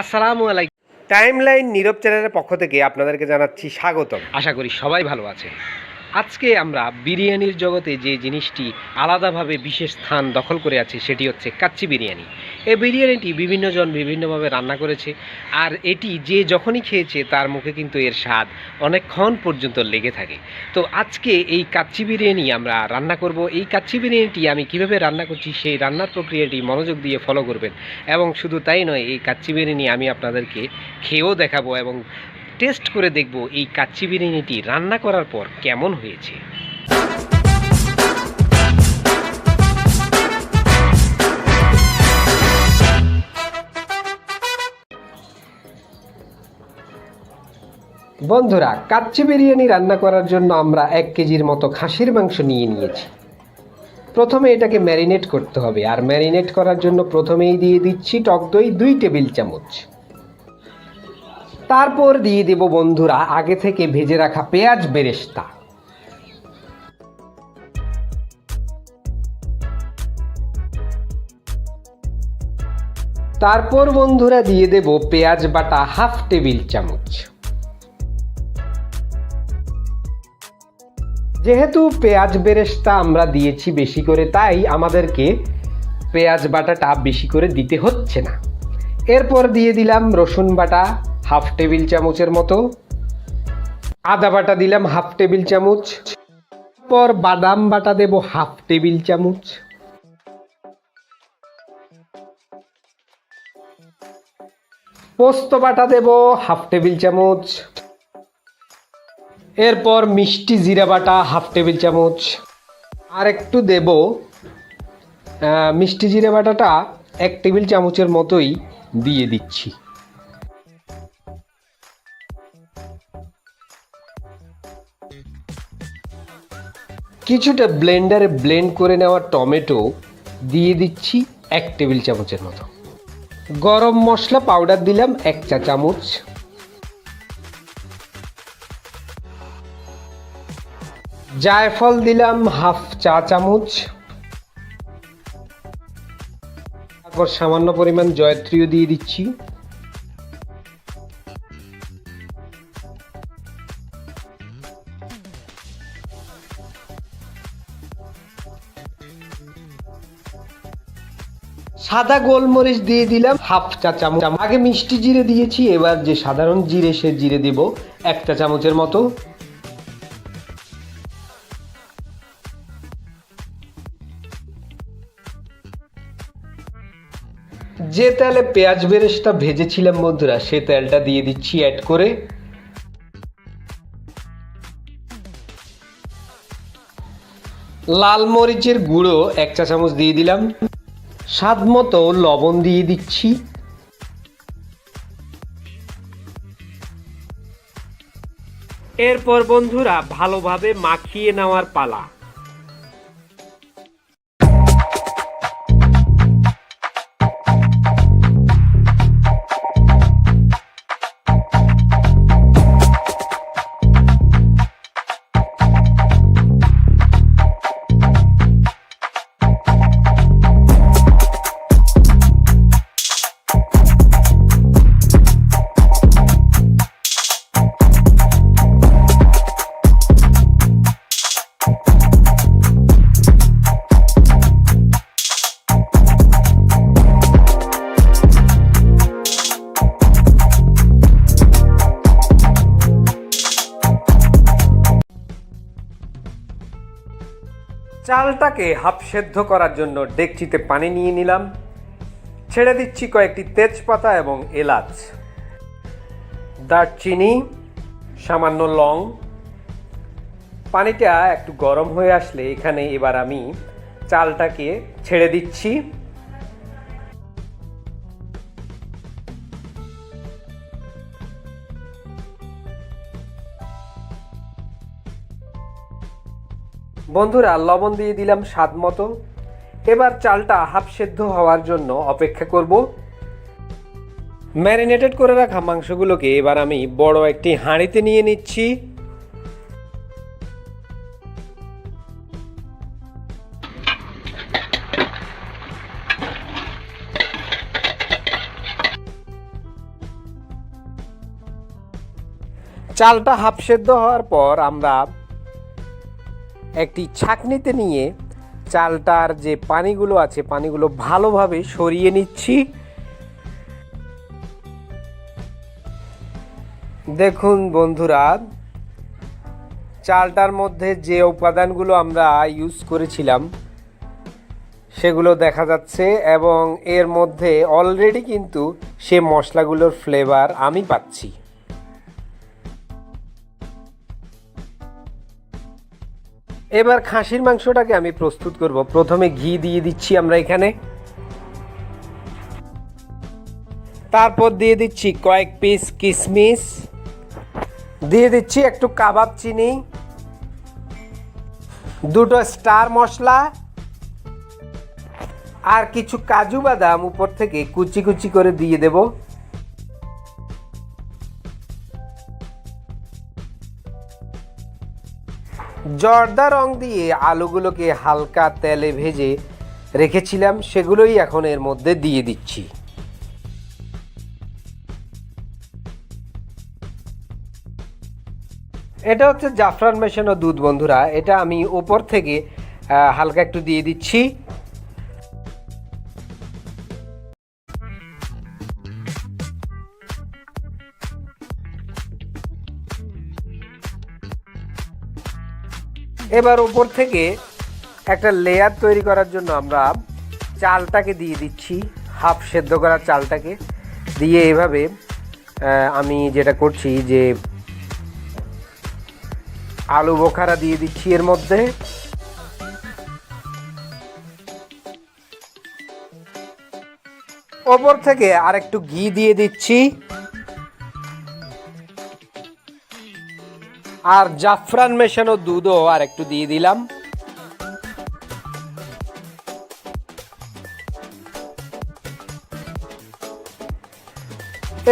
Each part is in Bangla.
আসসালামু আলাইকুম। টাইম লাইন নীরব চ্যানেলের পক্ষ থেকে আপনাদেরকে জানাচ্ছি স্বাগতম। আশা করি সবাই ভালো আছেন। আজকে আমরা বিরিয়ানির জগতে যে জিনিসটি আলাদাভাবে বিশেষ স্থান দখল করে আছে সেটি হচ্ছে কাচ্চি বিরিয়ানি। এই বিরিয়ানিটি বিভিন্নজন বিভিন্নভাবে রান্না করেছে, আর এটি যে যখনই খেয়েছে তার মুখে কিন্তু এর স্বাদ অনেকক্ষণ পর্যন্ত লেগে থাকে। তো আজকে এই কাচ্চি বিরিয়ানি আমরা রান্না করব। এই কাচ্চি বিরিয়ানিটি আমি কীভাবে রান্না করছি সেই রান্নার প্রক্রিয়াটি মনোযোগ দিয়ে ফলো করবেন। এবং শুধু তাই নয়, এই কাচ্চি বিরিয়ানি আমি আপনাদেরকে খেয়েও দেখাবো এবং টেস্ট করে দেখব এই কাচ্চি বিরিয়ানিটি রান্না করার পর কেমন হয়েছে। বন্ধুরা, কাচ্চি বিরিয়ানি রান্না করার জন্য আমরা এক কেজির মতো খাসির মাংস নিয়ে নিয়েছি। প্রথমে এটাকে ম্যারিনেট করতে হবে আর ম্যারিনেট করার জন্য প্রথমেই দিয়ে দিচ্ছি টক দই দুই টেবিল চামচ। তারপর দিয়ে দেব বন্ধুরা, আগে থেকে ভেজে রাখা পেঁয়াজ বেরেস্তা। তারপর বন্ধুরা দিয়ে দেব পেঁয়াজ বাটা হাফ টেবিল চামচ। যেহেতু পেঁয়াজ বেরেস্তা আমরা দিয়েছি বেশি করে, তাই আমাদেরকে পেঁয়াজ বাটাটা বেশি করে দিতে হচ্ছে না। এরপর দিয়ে দিলাম রসুন বাটা, হাফ টেবিল চামচের মতো। আদা বাটা দিলাম হাফ টেবিল চামচ। পর বাদাম বাটা দেব হাফ টেবিল চামচ। পোস্ত বাটা দেব হাফ টেবিল চামচ। এরপর মিষ্টি জিরা বাটা, হাফ টেবিল চামচ। আর একটু দেব মিষ্টি জিরা বাটাটা এক টেবিল চামচের মতোই দিয়ে দিচ্ছি। কিছুটা ব্লেন্ডারে ব্লেন্ড করে নেওয়া টমেটো দিয়ে দিচ্ছি এক টেবিল চামচের মতো। গরম মশলা পাউডার দিলাম এক চা চামচ। জায়ফল দিলাম হাফ চা চামচ। তারপর সামান্য পরিমাণ জয়ত্রীও দিয়ে দিচ্ছি। সাদা গোলমরিচ দিয়ে দিলাম হাফ চা চামচ। আগে মিষ্টি জিরে দিয়েছি, এবার যে সাধারণ জিরে সে জিরে দেব, এক চা চামচের মতো। যে তেলে পেঁয়াজ বেরেস্তা ভেজেছিলাম বন্ধুরা, সে তেলটা দিয়ে দিচ্ছি অ্যাড করে। লাল মরিচের গুঁড়ো এক চা চামচ দিয়ে দিলাম। স্বাদ মতো লবণ দিয়ে দিচ্ছি। এরপর বন্ধুরা, ভালোভাবে মাখিয়ে নেওয়ার পালা। চালটাকে হাফ সেদ্ধ করার জন্য ডেকচিতে পানি নিয়ে নিলাম। ছেড়ে দিচ্ছি কয়েকটি তেজপাতা এবং এলাচ। দারচিনি, সামান্য লং। পানিটা একটু গরম হয়ে আসলে এখানে এবার আমি চালটাকে ছেড়ে দিচ্ছি। বন্ধুরা, লবণ দিয়ে দিলাম স্বাদ মতো। এবার চালটা হাফ সেদ্ধ হওয়ার জন্য অপেক্ষা করব। ম্যারিনেটেড করে রাখা মাংসগুলোকে এবার আমি বড় একটি হাঁড়িতে নিয়ে নিচ্ছি। চালটা হাফ সেদ্ধ হওয়ার পর আমরা একটি ছাঁকনিতে নিয়ে চালটার যে পানিগুলো আছে, পানিগুলো ভালোভাবে সরিয়ে নিচ্ছি। দেখুন বন্ধুরা, চালটার মধ্যে যে উপাদানগুলো আমরা ইউজ করেছিলাম, সেগুলো দেখা যাচ্ছে এবং এর মধ্যে অলরেডি কিন্তু সে মশলাগুলোর ফ্লেভার আমি পাচ্ছি। এবার খাসির মাংসটাকে আমি প্রস্তুত করব। প্রথমে ঘি দিয়ে দিচ্ছি আমরা এখানে। তারপর দিয়ে দিচ্ছি কয়েক পিস কিশমিশ দিয়ে দিচ্ছি একটু কাবাব চিনি। দুটো স্টার মশলা। আর কিছু কাজু বাদাম উপর থেকে কুচি কুচি করে দিয়ে দেব। জর্দা রং দিয়ে আলুগুলোকে হালকা তেলে ভেজে রেখেছিলাম, সেগুলোই এখন এর মধ্যে দিয়ে দিচ্ছি। এটা হচ্ছে জাফরান মেশানো দুধ, বন্ধুরা। এটা আমি ওপর থেকে হালকা একটু দিয়ে দিচ্ছি। এবার উপর থেকে একটা লেয়ার তৈরি করার জন্য আমরা চালটাকে দিয়ে দিচ্ছি হাফ সেদ্ধ করা চালটাকে। দিয়ে এভাবে আমি যেটা করছি যে আলু বোখারা দিয়ে দিচ্ছি এর মধ্যে। ওপর থেকে আর একটু ঘি দিয়ে দিচ্ছি। আর জাফরান মেশানো দুধও আর একটু দিয়ে দিলাম।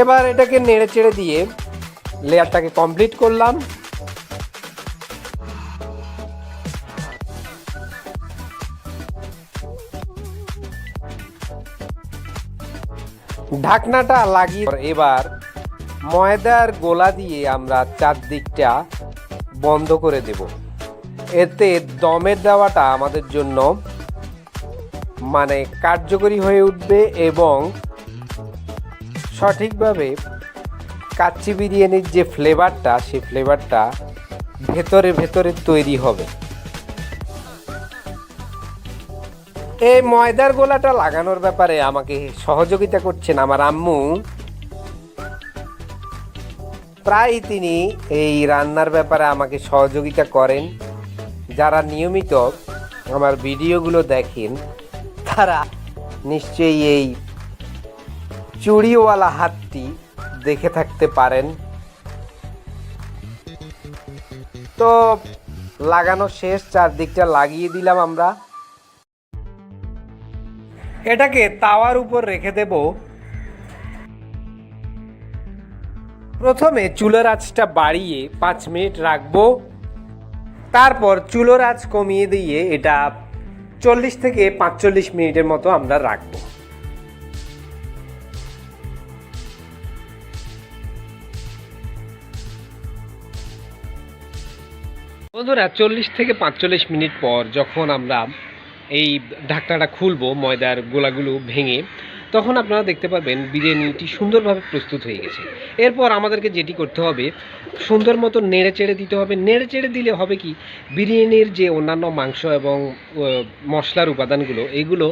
এবার এটাকে নেড়ে চেড়ে দিয়ে লেয়ারটাকে কমপ্লিট করলাম। ঢাকনাটা লাগিয়ে এবার ময়দার গোলা দিয়ে আমরা চারদিকটা বন্ধ করে দেব। এতে দমের দেওয়াটা আমাদের জন্য মানে কার্যকরী হয়ে উঠবে এবং সঠিকভাবে কাচ্চি বিরিয়ানির যে ফ্লেভারটা, সেই ফ্লেভারটা ভেতরে ভেতরে তৈরি হবে। এই ময়দার গোলাটা লাগানোর ব্যাপারে আমাকে সহযোগিতা করছেন আমার আম্মু। প্রায় তিনি এই রান্নার ব্যাপারে আমাকে সহযোগিতা করেন। যারা নিয়মিত আমার ভিডিওগুলো দেখেন, তারা নিশ্চয়ই এই চুড়িওয়ালা হাতটি দেখে থাকতে পারেন। তো লাগানো শেষ, চারদিকটা লাগিয়ে দিলাম আমরা। এটাকে তাওয়ার উপর রেখে দেব। প্রথমে চুলোর আঁচটা বাড়িয়ে পাঁচ মিনিট রাখব। তারপর চুলোর আঁচ কমিয়ে দিয়ে এটা চল্লিশ থেকে পাঁচচল্লিশ মিনিটের মতো আমরা রাখব। বন্ধুরা, চল্লিশ থেকে পাঁচচল্লিশ মিনিট পর যখন আমরা এই ঢাকনাটা খুলবো, ময়দার গোলাগুলো ভেঙে তখন আপনারা দেখতে পাবেন বিরিয়ানিটি সুন্দরভাবে প্রস্তুত হয়ে গেছে। এরপর আমাদেরকে যেটি করতে হবে, সুন্দর মতো নেড়ে চেড়ে দিতে হবে। নেড়ে চেড়ে দিলে হবে কি? বিরিয়ানির যে অন্যান্য মাংস এবং মশলার উপাদানগুলো, এগুলো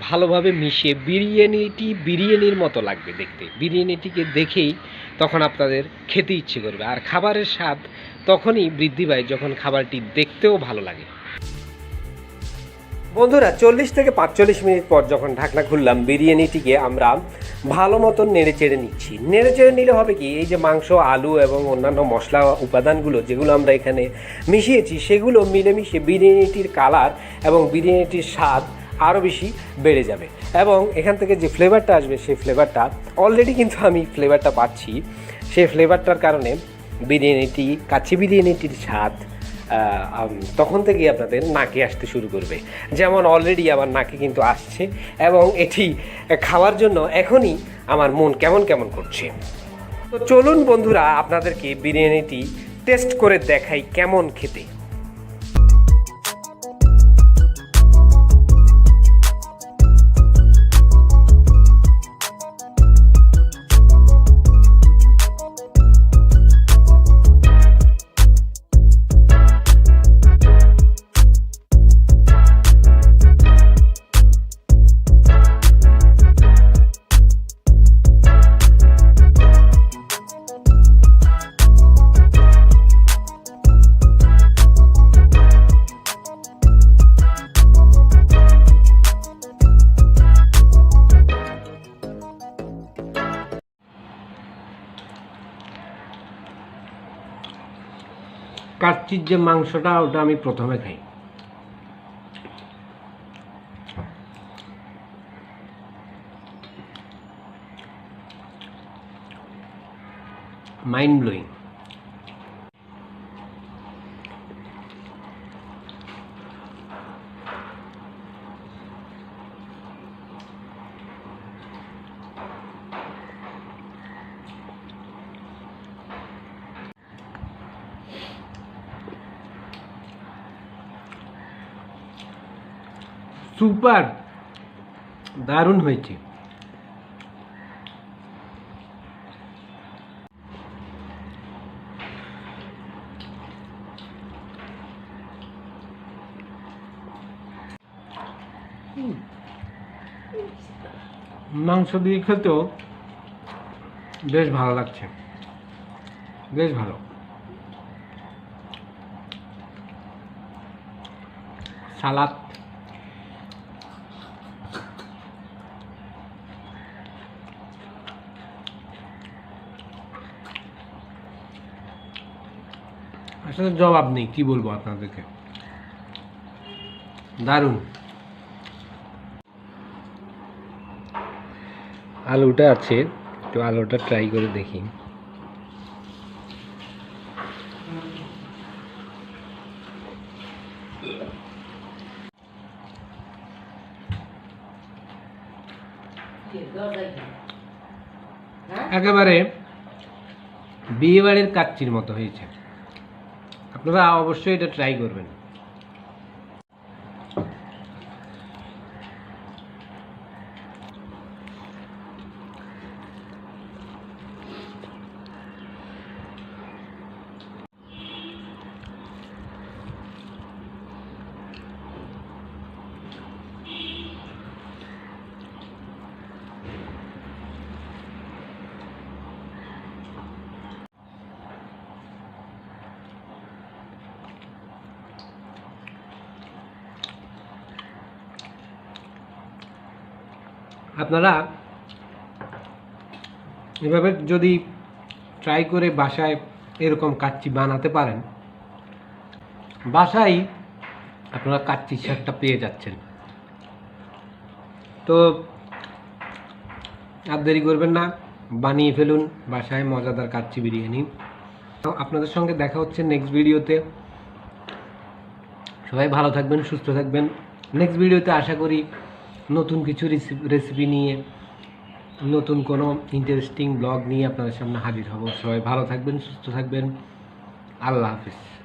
ভালোভাবে মিশে বিরিয়ানিটি বিরিয়ানির মতো লাগবে দেখতে। বিরিয়ানিটিকে দেখেই তখন আপনাদের খেতে ইচ্ছে করবে। আর খাবারের স্বাদ তখনই বৃদ্ধি পায় যখন খাবারটি দেখতেও ভালো লাগে। বন্ধুরা, চল্লিশ থেকে পাঁচচল্লিশ মিনিট পর যখন ঢাকনা খুললাম বিরিয়ানিটিকে আমরা ভালো মতন নেড়ে চেড়ে নিচ্ছি। নেড়ে চেড়ে নিলে হবে কি, এই যে মাংস, আলু এবং অন্যান্য মশলা উপাদানগুলো যেগুলো আমরা এখানে মিশিয়েছি, সেগুলো মিলেমিশে বিরিয়ানিটির কালার এবং বিরিয়ানিটির স্বাদ আরও বেশি বেড়ে যাবে। এবং এখান থেকে যে ফ্লেভারটা আসবে, সেই ফ্লেভারটা অলরেডি কিন্তু আমি ফ্লেভারটা পাচ্ছি। সেই ফ্লেভারটার কারণে বিরিয়ানিটি, কাচ্চি বিরিয়ানিটির স্বাদ তখন থেকেই আপনাদের নাকে আসতে শুরু করবে। যেমন অলরেডি আমার নাকে কিন্তু আসছে এবং এটি খাওয়ার জন্য এখনই আমার মন কেমন কেমন করছে। তো চলুন বন্ধুরা, আপনাদেরকে বিরিয়ানিটি টেস্ট করে দেখাই কেমন খেতে। কাচ্চির যে মাংসটা ওটা আমি প্রথমে খাই। মাইন্ড ব্লোয়িং সুপার দারুণ হয়েছে। মাংস দিয়ে খেতেও বেশ ভালো লাগছে। বেশ ভালো। সালাদ। আসলে জবাব নেই, কি বলব আপনাদেরকে? দারুণ। আলুটা আছে, একটু আলুটা ট্রাই করে দেখি। একেবারে বিয়ে বাড়ির কাচ্চির মতো হয়েছে। আপনারা অবশ্যই এটা ট্রাই করবেন। আপনারা এভাবে যদি ট্রাই করে বাসায় এরকম কাচ্চি বানাতে পারেন, বাসায় আপনারা কাচ্চি শাকটা পেয়ে যাচ্ছেন। তো আর দেরি করবেন না, বানিয়ে ফেলুন, বাসায় মজাদার কাচ্চি বিরিয়ানি। আপনাদের সঙ্গে দেখা হচ্ছে নেক্সট ভিডিওতে সবাই ভালো থাকবেন, সুস্থ থাকবেন। নেক্সট ভিডিওতে আশা করি নতুন কিছু রেসিপি নিয়ে, নতুন কোনো ইন্টারেস্টিং ব্লগ নিয়ে আপনাদের সামনে হাজির হব। সবাই ভালো থাকবেন, সুস্থ থাকবেন। আল্লাহ হাফিজ।